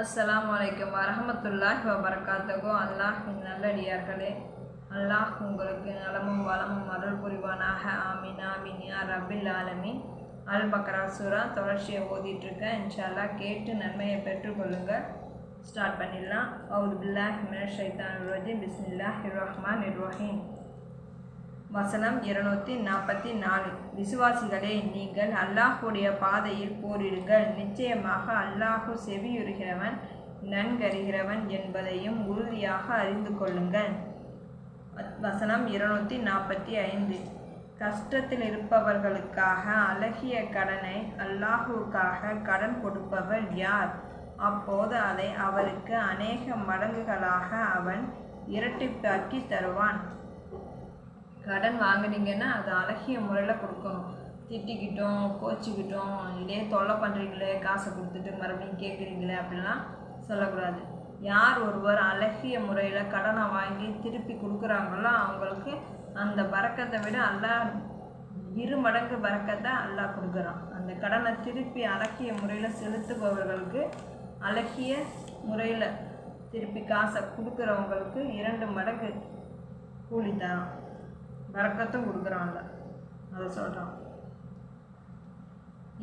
அஸ்ஸலாமு அலைக்கும் வரஹமத்துல்லாஹி வபரகாத்துகு அல்லாஹ் நல்லடியார்களே அல்லாஹ் உங்களுக்கு நலமும் வளமும் அருள் புரிவானாக. ஆமீன் ஆமீன். யா ரபில் ஆலமீன். அல் பக்ரா சூரா தொடர்ச்சியை ஓதிட்டு இருக்கேன் இன்ஷால்லா கேட்டு நன்மையை பெற்றுக்கொள்ளுங்க ஸ்டார்ட் பண்ணிடலாம். அவுது பில்லாஹ் மினஷ் ஷைத்தான் ரஜீம். பிஸ்மில்லாஹ் ரஹ்மான் ரஹீம். வசனம் இருநூத்தி நாற்பத்தி நாலு. விசுவாசிகளே நீங்கள் அல்லாஹுடைய பாதையில் போரிடுங்கள். நிச்சயமாக அல்லாஹு செவியுறுகிறவன் நன்கறிகிறவன் என்பதையும் உறுதியாக அறிந்து கொள்ளுங்கள். வசனம் இருநூத்தி நாற்பத்தி ஐந்து. கஷ்டத்தில் இருப்பவர்களுக்காக அழகிய கடனை அல்லாஹுக்காக கடன் கொடுப்பவர் யார்? அப்போது அதை அவருக்கு அநேக மடங்குகளாக அவன் இரட்டிப்பாக்கி தருவான். கடன் வாங்குனீங்கன்னா அது அழகிய முறையில் கொடுக்கணும். திட்டிக்கிட்டோம் கோச்சிக்கிட்டோம் இதே தொல்லை பண்ணுறீங்களே காசை கொடுத்துட்டு மறுபடியும் கேட்குறீங்களே அப்படிலாம் சொல்லக்கூடாது. யார் ஒருவர் அழகிய முறையில் கடனை வாங்கி திருப்பி கொடுக்குறாங்களோ அவங்களுக்கு அந்த பறக்கத்தை விட அல்லா இரு மடங்கு பறக்கத்தை அல்லா கொடுக்குறான். அந்த கடனை திருப்பி அழகிய முறையில் செலுத்துபவர்களுக்கு அழகிய முறையில் திருப்பி காசை கொடுக்குறவங்களுக்கு இரண்டு மடங்கு கூலி தரான். வரக்கத்தும் கொடுக்குறான்ல அதை சொல்கிறான்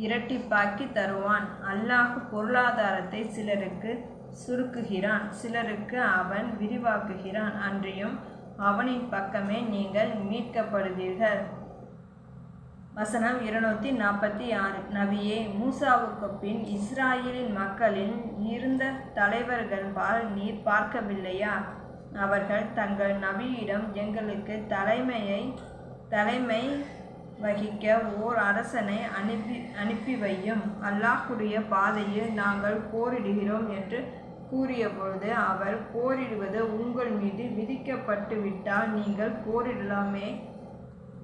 இரட்டிப்பாக்கி தருவான். அல்லாஹ் பொருளாதாரத்தை சிலருக்கு சுருக்குகிறான். சிலருக்கு அவன் விரிவாக்குகிறான். அன்றியும் அவனின் பக்கமே நீங்கள் மீட்கப்படுவீர்கள். வசனம் இருநூத்தி நாற்பத்தி ஆறு. நபியே மூசாவுக்கு பின் இஸ்ராயலின் மக்களில் இருந்த தலைவர்கள் பால் நீர் பார்க்கவில்லையா? அவர்கள் தங்கள் நபியிடம் எங்களுக்கு தலைமையை தலைமை வகிக்க ஓர் அரசனை அனுப்பி அனுப்பி வையும் அல்லாஹுடைய பாதையில் நாங்கள் போரிடுகிறோம் என்று கூறிய பொழுது அவர் போரிடுவது உங்கள் மீது விதிக்கப்பட்டு விட்டால் நீங்கள் போரிடலாமே.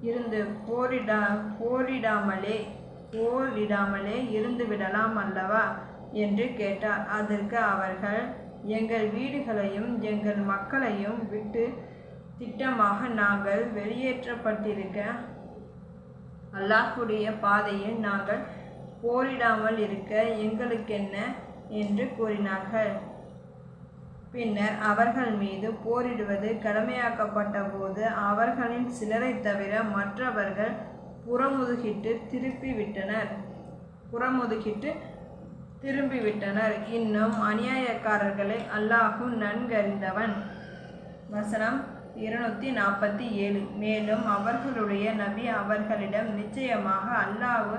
இருந்து போரிடா போரிடாமலே போரிடாமலே இருந்து விடலாம் அல்லவா? என்று கேட்டார். அதற்கு அவர்கள் எங்கள் வீடுகளையும் எங்கள் மக்களையும் விட்டு திட்டமாக நாங்கள் வெளியேற்றப்பட்டிருக்க அல்லாஹுடைய பாதையில் நாங்கள் போரிடாமல் இருக்க எங்களுக்கென்ன? என்று கூறினார்கள். பின்னர் அவர்கள் மீது போரிடுவது கடமையாக்கப்பட்ட போது அவர்களின் சிலரை தவிர மற்றவர்கள் புறமுதுகிட்டு திருப்பி விட்டனர் புறமுதுகிட்டு திரும்பிவிட்டனர். இன்னும் அநியாயக்காரர்களை அல்லாஹும் நன்கறிந்தவன். வசனம் இருநூத்தி நாற்பத்தி ஏழு மேலும் அவர்களுடைய நபி அவர்களிடம் நிச்சயமாக அல்லாஹு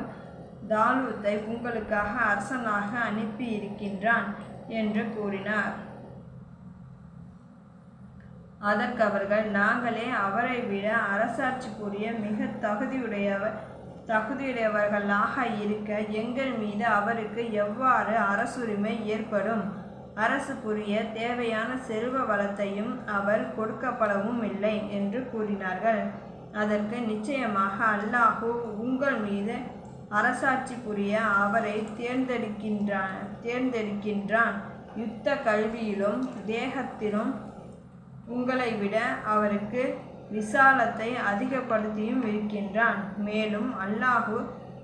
தாலூத்தை உங்களுக்காக அரசனாக அனுப்பி இருக்கின்றான் என்று கூறினார். அதற்கு அவர்கள் நாங்களே அவரை விட அரசாட்சிக்குரிய மிக தகுதியுடையவர் தகுதியுடையவர்களாக இருக்க எங்கள் மீது அவருக்கு எவ்வாறு அரசுரிமை ஏற்படும்? அரசு புரிய தேவையான செல்வ வளத்தையும் அவர் கொடுக்கப்படவும் இல்லை என்று கூறினார்கள். அதற்கு நிச்சயமாக அல்லாஹூ உங்கள் மீது அரசாட்சி புரிய அவரை தேர்ந்தெடுக்கின்றான் தேர்ந்தெடுக்கின்றான். யுத்த கல்வியிலும் தேகத்திலும் உங்களை விட அவருக்கு விசாலத்தை அதிகப்படுத்தியும் இருக்கின்றான். மேலும் அல்லாஹு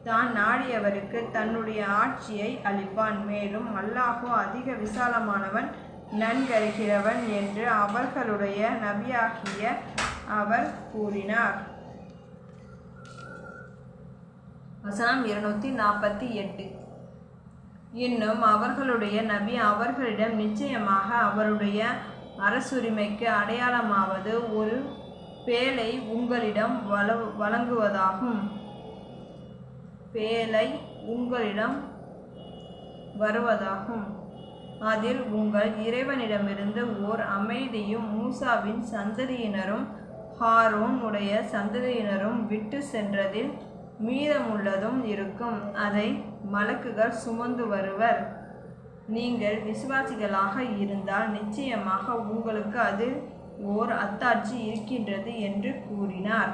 தான் நாடியவருக்கு தன்னுடைய ஆட்சியை அளிப்பான். மேலும் அல்லாஹு அதிக விசாலமானவன் நன்கருகிறவன் என்று அவர்களுடைய நபியாகிய அவர் கூறினார். வசனம் இருநூத்தி நாற்பத்தி எட்டு. இன்னும் அவர்களுடைய நபி அவர்களிடம் நிச்சயமாக அவருடைய அரசுரிமைக்கு அடையாளமாவது ஒரு பேலை உங்களிடம் வள வழங்குவதாகும். பேலை உங்களிடம் வருவதாகும். அதில் உங்கள் இறைவனிடமிருந்து ஓர் அமைதியும் மூசாவின் சந்ததியினரும் ஹாரோன் உடைய சந்ததியினரும் விட்டு சென்றதில் மீதமுள்ளதும் இருக்கும். அதை மலக்குகள் சுமந்து வருவர். நீங்கள் விசுவாசிகளாக இருந்தால் நிச்சயமாக உங்களுக்கு அது ஓர் அத்தாட்சி இருக்கின்றது என்று கூறினார்.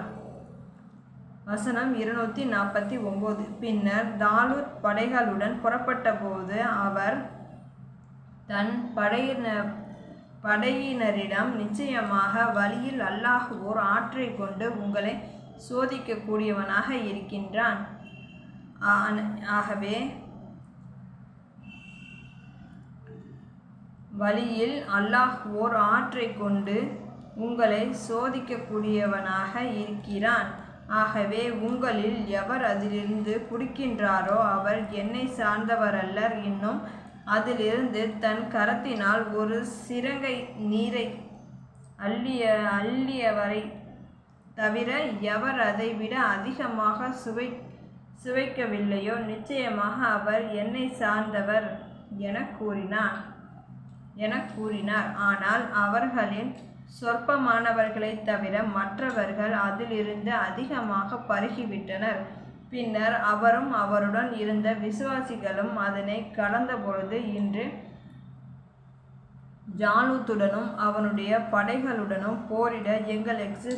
வசனம் இருநூற்றி நாற்பத்தி ஒம்பது. பின்னர் தாலூத் படைகளுடன் புறப்பட்டபோது அவர் தன் படையின படையினரிடம் நிச்சயமாக வழியில் அல்லாஹ் ஓர் ஆற்றை கொண்டு உங்களை சோதிக்கக்கூடியவனாக இருக்கின்றான். ஆகவே வழியில் அல்லாஹ் ஓர் ஆற்றை கொண்டு உங்களை சோதிக்கக்கூடியவனாக இருக்கிறான். ஆகவே உங்களில் எவர் அதிலிருந்து குடிக்கின்றாரோ அவர் என்னை சார்ந்தவரல்லர் இன்னும் அதிலிருந்து தன் கரத்தினால் ஒரு சிறங்கை நீரை அள்ளிய அள்ளியவரை தவிர எவர் அதை விட அதிகமாக சுவை சுவைக்கவில்லையோ நிச்சயமாக அவர் என்னை சார்ந்தவர் என கூறினார். என கூறினார். ஆனால் அவர்களின் சொற்பமானவர்களை தவிர மற்றவர்கள் அதிலிருந்து அதிகமாக பருகிவிட்டனர். பின்னர் அவரும் அவருடன் இருந்த விசுவாசிகளும் அதனை கடந்தபொழுது இன்று ஜாலூத்துடனும் அவனுடைய படைகளுடனும் போரிட எங்களுக்கு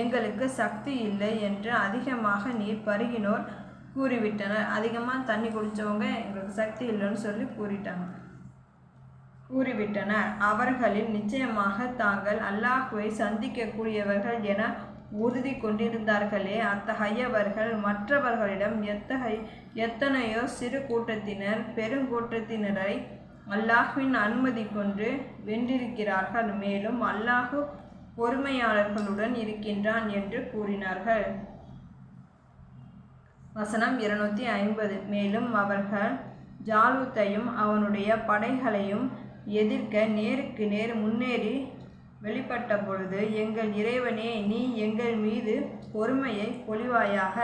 எங்களுக்கு சக்தி இல்லை என்று அதிகமாக நீர் பருகினோர் கூறிவிட்டனர். அதிகமாக தண்ணி குடித்தவங்க எங்களுக்கு சக்தி இல்லைன்னு சொல்லி கூறிட்டாங்க. கூறிவிட்டனர் அவர்களில் நிச்சயமாக தாங்கள் அல்லாஹுவை சந்திக்கக்கூடியவர்கள் என உறுதி கொண்டிருந்தார்களே. அத்தகையவர்கள் மற்றவர்களிடம் எத்தகை எத்தனையோ சிறு கூட்டத்தினர் பெருங்கூட்டத்தினரை அல்லாஹ்வின் அனுமதி கொண்டு வென்றிருக்கிறார்கள். மேலும் அல்லாஹு பொறுமையாளர்களுடன் இருக்கின்றான் என்று கூறினார்கள். வசனம் இருநூத்தி ஐம்பது. மேலும் அவர்கள் ஜாலூத்தையும் அவனுடைய படைகளையும் எதிர்க்க நேருக்கு நேர் முன்னேறி வெளிப்பட்ட பொழுது எங்கள் இறைவனே நீ எங்கள் மீது பொறுமையை பொழிவாயாக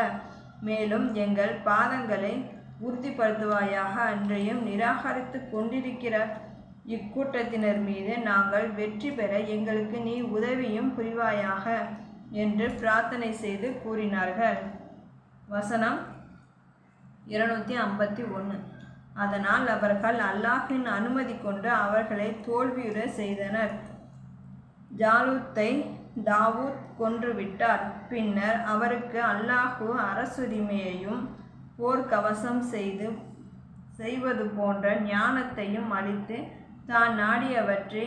மேலும் எங்கள் பாதங்களை உறுதிப்படுத்துவாயாக அன்றையும் நிராகரித்து கொண்டிருக்கிற இக்கூட்டத்தினர் மீது நாங்கள் வெற்றி பெற எங்களுக்கு நீ உதவியும் புரிவாயாக என்று பிரார்த்தனை செய்து கூறினார்கள். வசனம் இருநூற்றி ஐம்பத்தி ஒன்று அதனால் அவர்கள் அல்லாஹின் அனுமதி கொண்டு அவர்களை தோல்வியுற செய்தனர். ஜாலூத்தை தாவூத் கொன்றுவிட்டார் பின்னர் அவருக்கு அல்லாஹு அரசுரிமையையும் போர்க்கவசம் செய்து செய்வது போன்ற ஞானத்தையும் அளித்து தான் நாடியவற்றை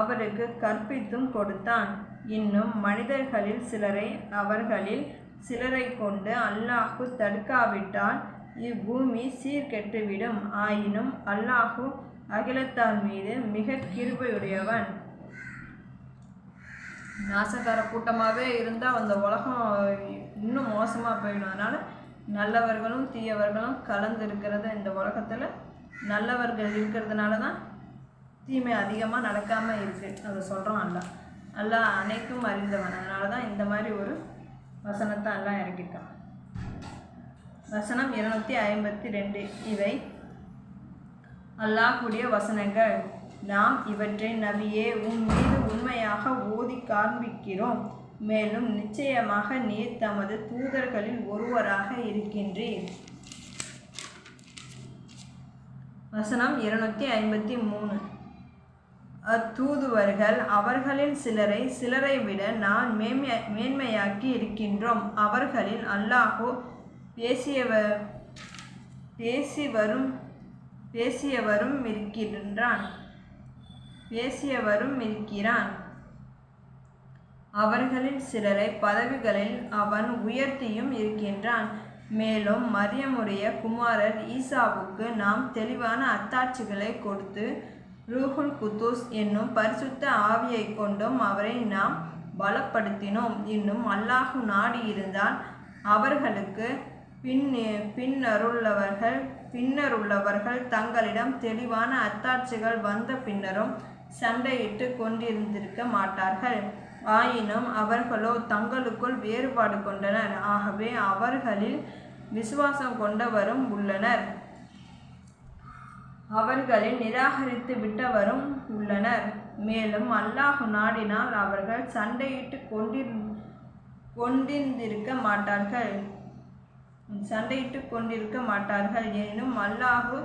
அவருக்கு கற்பித்தும் கொடுத்தான். இன்னும் மனிதர்களில் சிலரை அவர்களில் சிலரை கொண்டு அல்லாஹு தடுக்காவிட்டால் இப்பூமி சீர்கெட்டுவிடும். ஆயினும் அல்லாஹு அகிலத்தார் மீது மிக கிருபையுடையவன். நாசக்கார கூட்டமாகவே இருந்தால் அந்த உலகம் இன்னும் மோசமாக போயிடும். அதனால் நல்லவர்களும் தீயவர்களும் கலந்து இருக்கிறது இந்த உலகத்தில். நல்லவர்கள் இருக்கிறதுனால தான் தீமை அதிகமாக நடக்காமல் இருக்குது அதை சொல்கிறோம் அல்ல அல்லா அனைத்தும் அறிந்தவன். அதனால தான் இந்த மாதிரி ஒரு வசனத்தை எல்லாம் இறக்கிட்டான் வசனம் இருநூத்தி ஐம்பத்தி ரெண்டு. இவை அல்லாஹுடைய வசனங்கள். நாம் இவற்றை நபியே உன் மீது உண்மையாக ஓதி காண்பிக்கிறோம். மேலும் நிச்சயமாக நீர் தமது தூதர்களில் ஒருவராக இருக்கின்றீர். வசனம் இருநூத்தி ஐம்பத்தி மூணு. அத்தூதுவர்கள் அவர்களில் சிலரை சிலரை விட நான் மேன்மையாக்கி இருக்கின்றோம். அவர்களில் அல்லாஹோ பேசியவ பேசி வரும் பேசியவரும் இருக்கின்றான் பேசியவரும் இருக்கிறான். அவர்களில் சிலரை பதவிகளில் அவன் உயர்த்தியும் இருக்கின்றான். மேலும் மரியமுடைய குமாரர் ஈசாவுக்கு நாம் தெளிவான அத்தாட்சிகளை கொடுத்து ரூஹுல் குத்தூஸ் என்னும் பரிசுத்த ஆவியை கொண்டும் அவரை நாம் பலப்படுத்தினோம். இன்னும் அல்லாஹு நாடி இருந்தால் அவர்களுக்கு பின் பின்னருள்ளவர்கள் பின்னருள்ளவர்கள் தங்களிடம் தெளிவான அத்தாட்சிகள் வந்த பின்னரும் சண்டையிட்டு கொண்டிருந்திருக்க மாட்டார்கள். ஆயினும் அவர்களோ தங்களுக்குள் வேறுபாடு கொண்டனர். ஆகவே அவர்களில் விசுவாசம் கொண்டவரும் உள்ளனர். அவர்களில் நிராகரித்து விட்டவரும் உள்ளனர். மேலும் அல்லாஹு நாடினால் அவர்கள் சண்டையிட்டு கொண்டிரு கொண்டிருந்திருக்க மாட்டார்கள். சண்டையிட்டு கொண்டிருக்க மாட்டார்கள். எனினும் அல்லாஹு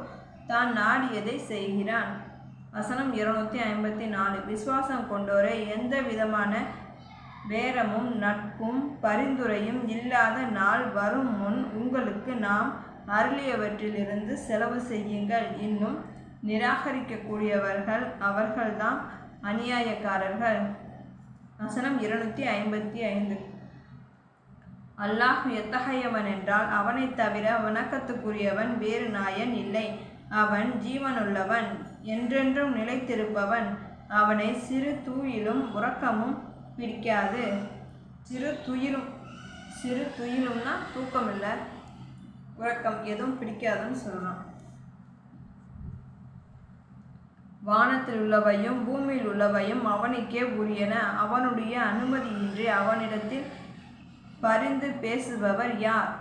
தான் நாடியதை செய்கிறான்? வசனம் இருநூத்தி ஐம்பத்தி நாலு. விசுவாசம் கொண்டோரை எந்த விதமான பேரமும் நட்பும் பரிந்துரையும் இல்லாத நாள் வரும் முன் உங்களுக்கு நாம் அருளியவற்றிலிருந்து செலவு செய்யுங்கள். இன்னும் நிராகரிக்கக்கூடியவர்கள் அவர்கள்தான் அநியாயக்காரர்கள். வசனம் இருநூத்தி ஐம்பத்தி ஐந்து. அல்லாஹ் எத்தகையவன் என்றால் அவனைத் தவிர வணக்கத்துக்குரியவன் வேறு நாயன் இல்லை. அவன் ஜீவனுள்ளவன் என்றென்றும் நிலைத்திருப்பவன். அவனை சிறு தூயிலும் உறக்கமும் பிடிக்காது. சிறு துயிலும் சிறு துயிலும்னா தூக்கம் இல்லை உறக்கம் எதுவும் பிடிக்காதுன்னு சொல்கிறான் வானத்தில் உள்ளவையும் பூமியில் உள்ளவையும் அவனுக்கே உரியன. அவனுடைய அனுமதியின்றி அவனிடத்தில் பரிந்து பேசுபவர் யார்?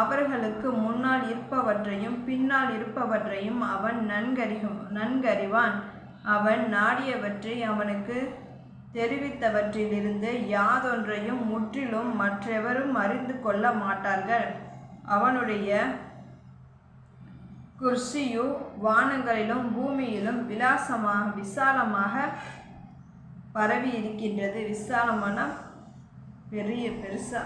அவர்களுக்கு முன்னால் இருப்பவற்றையும் பின்னால் இருப்பவற்றையும் அவன் நன்கறிகும் நன்கறிவான். அவன் நாடியவற்றை அவனுக்கு தெரிவித்தவற்றிலிருந்து யாதொன்றையும் முற்றிலும் மற்றெவரும் அறிந்து கொள்ள மாட்டார்கள். அவனுடைய குர்சியு வானங்களிலும் பூமியிலும் விலாசமாக விசாலமாக பரவி இருக்கின்றது விசாலமான பெரிய பெருசா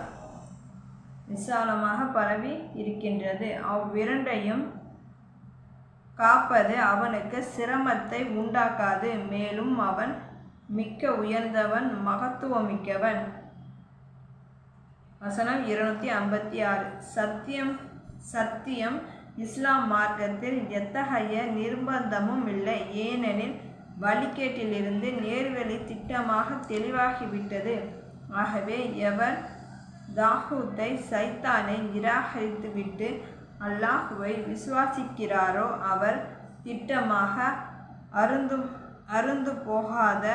விசாலமாக பரவி இருக்கின்றது. அவ்விரண்டையும் காப்பது அவனுக்கு சிரமத்தை உண்டாக்காது. மேலும் அவன் மிக்க உயர்ந்தவன் மகத்துவமிக்கவன். வசனம் இருநூத்தி ஐம்பத்தி ஆறு. சத்தியம் சத்தியம் இஸ்லாம் மார்க்கத்தில் எத்தகைய நிர்பந்தமும் இல்லை. ஏனெனில் வழிகேட்டிலிருந்து நேர்வழி திட்டமாக தெளிவாகிவிட்டது. ஆகவே எவர் தாகூத்தை சைத்தானை நிராகரித்துவிட்டு அல்லாஹுவை விசுவாசிக்கிறாரோ அவர் திட்டமாக அருந்து அருந்து போகாத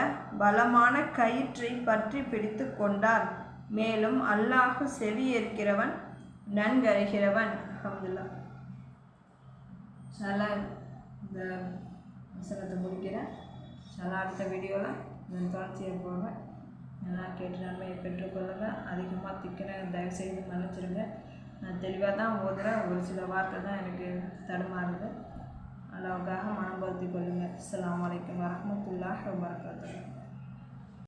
பலமான கயிற்றை பற்றி பிடித்து கொண்டார். மேலும் அல்லாஹு செவியேற்கிறவன் நன்கறிகிறவன். அஹமதுல்லா சில இந்த வசனத்தை முடிக்கிறேன். சில அடுத்த வீடியோவில் நான் தொடர்ச்சியாக போவேன். நல்லா கேட்டு நன்மையை பெற்றுக்கொள்ளுங்க அதிகமாக திக்கிற தயவுசெய்து மன்னிச்சிருங்க நான் தெளிவாக தான் ஓதுகிறேன் ஒரு சில வார்த்தை தான் எனக்கு தடுமாறுது. அல்லாவுக்காக மனம் பொருத்தி கொள்ளுங்கள் அஸ்ஸலாமு வலைக்கம் வரமத்துல்லாஹ் வபரகாத்துஹு.